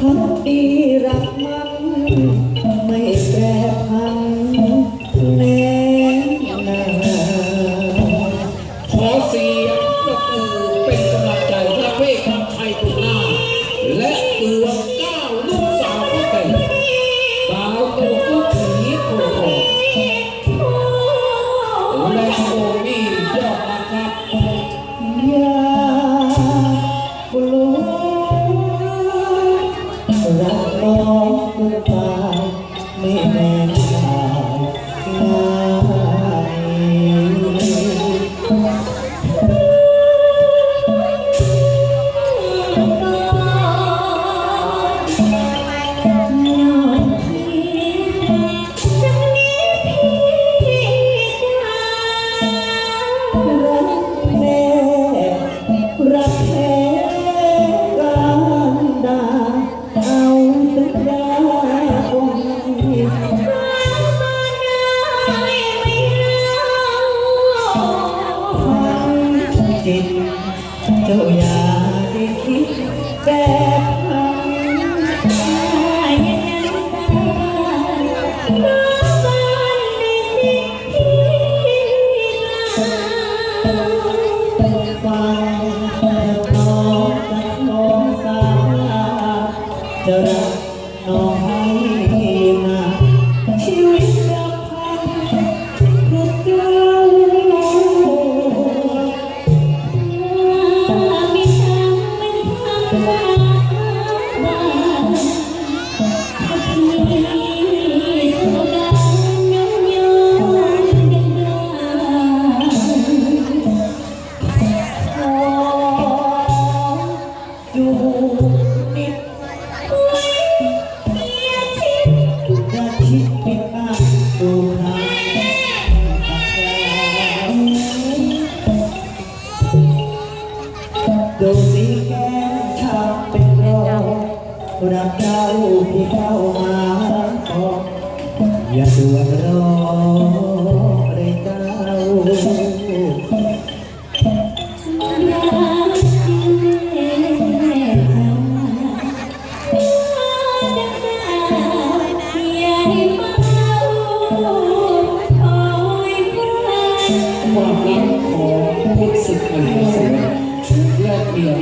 พักดีรักมัน ไม่แปรพันแน่นาขอเสียงประตูเป็นกำลังใจพระเวททางไทยตุลาและเตือว จิตเจ้าอย่าได้คิดแบบ มชาเป็นรองรักเจ้าที่เข้ามาบอกอย่าด่วนรอเลยเจ้าความรักของพุทธศึกมันเสือเลิกเดียว